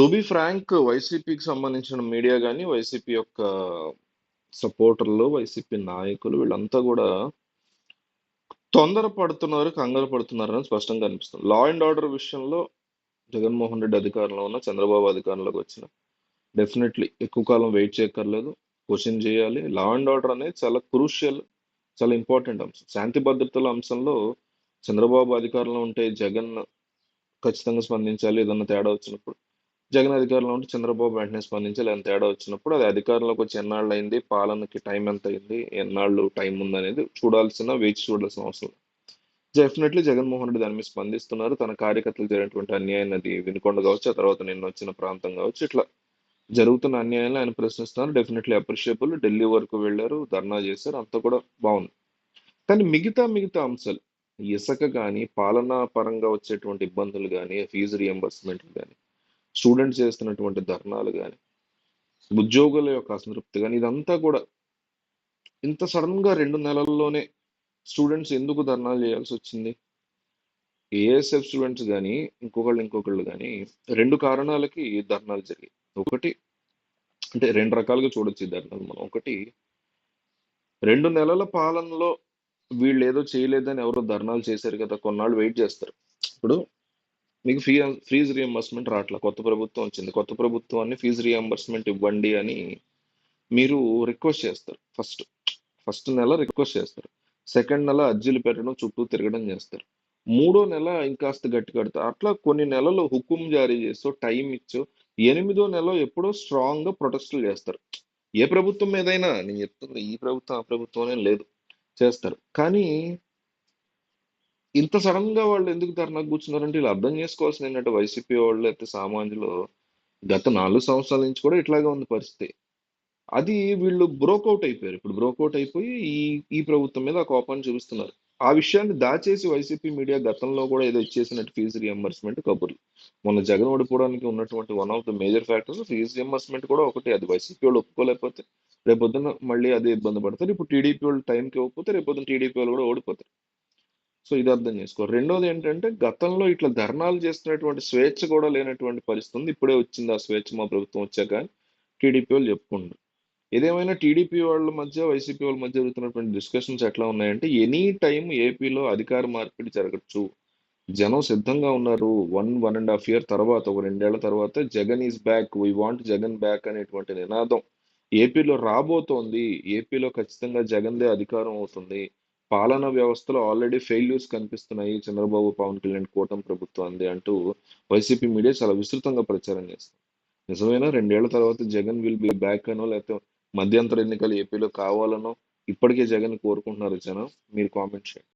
To be frank వైసీపీకి సంబంధించిన media కానీ వైసీపీ యొక్క సపోర్టర్లు, వైసీపీ నాయకులు వీళ్ళంతా కూడా తొందర పడుతున్నారు, కంగారు పడుతున్నారని స్పష్టంగా అనిపిస్తుంది. లా అండ్ ఆర్డర్ విషయంలో జగన్మోహన్ రెడ్డి అధికారంలో ఉన్న, చంద్రబాబు అధికారంలోకి వచ్చిన డెఫినెట్‌లీ ఎక్కువ కాలం వెయిట్ చేయక్కర్లేదు. క్వశ్చన్ చేయాలి. లా అండ్ ఆర్డర్ అనేది చాలా క్రూషియల్, చాలా ఇంపార్టెంట్ అంశం. శాంతి భద్రతల అంశంలో చంద్రబాబు అధికారంలో ఉంటే జగన్ ఖచ్చితంగా స్పందించాలి ఏదన్నా తేడా వచ్చినప్పుడు. జగన్ అధికారంలో ఉంటే చంద్రబాబు వెంటనే స్పందించాలి ఏదైనా తేడా వచ్చినప్పుడు. అది అధికారంలోకి వచ్చి ఎన్నాళ్ళయింది, పాలనకి టైం ఎంత అయింది ఎన్నాళ్ళు టైం ఉందనేది చూడాల్సిన, వేచి చూడాల్సిన అవసరం. డెఫినెట్‌లీ జగన్మోహన్ రెడ్డి దాని మీద స్పందిస్తున్నారు. తన కార్యకర్తలు జరిగినటువంటి అన్యాయం అది వినుకొండ కావచ్చు, ఆ తర్వాత నిన్నొచ్చిన ప్రాంతం కావచ్చు. ఇట్లా జరుగుతున్న అన్యాయాన్ని ఆయన ప్రశ్నిస్తున్నారు. Definitely appreciable. ఢిల్లీ వరకు వెళ్ళారు ధర్నా చేశారు. అంతా కూడా బాగుంది కానీ మిగతా, మిగతా అంశాలు ఇసుక కానీ పాలనా పరంగా వచ్చేటువంటి ఇబ్బందులు కానీ ఫీజు రియంబర్స్మెంట్లు కానీ స్టూడెంట్స్ చేస్తున్నటువంటి ధర్నాలు కానీ ఉద్యోగుల యొక్క అసంతృప్తి కానీ ఇదంతా కూడా ఇంత సడన్గా రెండు నెలల్లోనే స్టూడెంట్స్ ఎందుకు ధర్నాలు చేయాల్సి వచ్చింది ఏఎస్ఎఫ్ స్టూడెంట్స్ కానీ ఇంకొకళ్ళు, ఇంకొకళ్ళు కానీ రెండు కారణాలకి ధర్నాలు జరిగాయి. ఒకటి అంటే రెండు రకాలుగా చూడొచ్చు ఈ ధర్నాలు మనం. ఒకటి రెండు నెలల పాలనలో వీళ్ళు ఏదో చేయలేదని ఎవరో ధర్నాలు చేశారు కదా! కొన్నాళ్ళు వెయిట్ చేస్తారు. ఇప్పుడు మీకు ఫీ ఫీజ్ రియంబర్స్మెంట్ రాట్లా. కొత్త ప్రభుత్వం వచ్చింది. కొత్త ప్రభుత్వాన్ని ఫీజ్ రియంబర్స్మెంట్ ఇవ్వండి అని మీరు రిక్వెస్ట్ చేస్తారు ఫస్ట్. ఫస్ట్ నెల రిక్వెస్ట్ చేస్తారు. సెకండ్ నెల అర్జీలు పెట్టడం, చుట్టూ తిరగడం చేస్తారు. మూడో నెల ఇంకాస్త గట్టి కడతారు. అట్లా కొన్ని నెలలు హుకుం జారీ చేస్తూ టైం ఇచ్చో, ఎనిమిదో నెల ఎప్పుడో స్ట్రాంగ్‌గా ప్రొటెస్టులు చేస్తారు. ఏ ప్రభుత్వం మీదైనా నేను చెప్తున్నా ఈ ప్రభుత్వం, ఆ ప్రభుత్వం లేదు. చేస్తారు. కానీ ఇంత సడన్గా వాళ్ళు ఎందుకు ధర్నాకు కూర్చున్నారంటే వీళ్ళు అర్థం చేసుకోవాల్సింది ఏంటంటే వైసీపీ వాళ్ళు అయితే సామాన్యులు గత నాలుగు సంవత్సరాల నుంచి కూడా ఇట్లాగే ఉంది పరిస్థితి. అది వీళ్ళు బ్రోకౌట్ అయిపోయారు. ఇప్పుడు బ్రోకౌట్ అయిపోయి ఈ ఈ ప్రభుత్వం మీద ఆ కోపాన్ని చూపిస్తున్నారు. ఆ విషయాన్ని దాచేసి వైసీపీ మీడియా గతంలో కూడా ఏదో ఇచ్చేసినట్టు ఫీజు రియంబర్స్మెంట్ కబుర్లు. మొన్న జగన్ ఓడిపోవడానికి ఉన్నటువంటి one of the major factors fee reimbursement కూడా ఒకటి. అది వైసీపీ వాళ్ళు ఒప్పుకోలేకపోతే రేపొద్దున మళ్ళీ అదే ఇబ్బంది పడతారు. ఇప్పుడు టీడీపీ వాళ్ళు టైంకి ఇవ్వకపోతే రేపొద్దున టీడీపీ వాళ్ళు కూడా ఓడిపోతారు. సో ఇది అర్థం చేసుకో రెండోది ఏంటంటే గతంలో ఇట్లా ధర్నాలు చేస్తున్నటువంటి స్వేచ్ఛ కూడా లేనటువంటి పరిస్థితి ఉంది. ఇప్పుడే వచ్చింది ఆ స్వేచ్ఛ మా ప్రభుత్వం వచ్చాక టీడీపీ వాళ్ళు చెప్పుకుండు ఏదేమైనా టీడీపీ వాళ్ళ మధ్య, వైసీపీ వాళ్ళ మధ్య జరుగుతున్నటువంటి డిస్కషన్స్ ఎట్లా ఉన్నాయంటే ఎనీ టైం ఏపీలో అధికార మార్పిడి జరగచ్చు జనం సిద్ధంగా ఉన్నారు. 1, 1 ½ ఇయర్ తర్వాత ఒక రెండేళ్ళ తర్వాత Jagan is back. We want Jagan back అనేటువంటి నినాదం ఏపీలో రాబోతోంది. ఏపీలో ఖచ్చితంగా జగన్‌దే అధికారం అవుతుంది. పాలనా వ్యవస్థలో ఆల్రెడీ ఫెయిల్యూర్స్ కనిపిస్తున్నాయి. చంద్రబాబు, పవన్ కళ్యాణ్ కూటమి ప్రభుత్వానిది అంటూ వైసీపీ మీడియా చాలా విస్తృతంగా ప్రచారం చేస్తుంది. నిజమైన రెండేళ్ళ తర్వాత జగన్ విల్ బి బ్యాక్ అనో లేకపోతే మధ్యంతర ఎన్నికలు ఏపీలో కావాలనో ఇప్పటికే జగన్ కోరుకుంటున్నారు జనం? మీరు కామెంట్ చేయండి.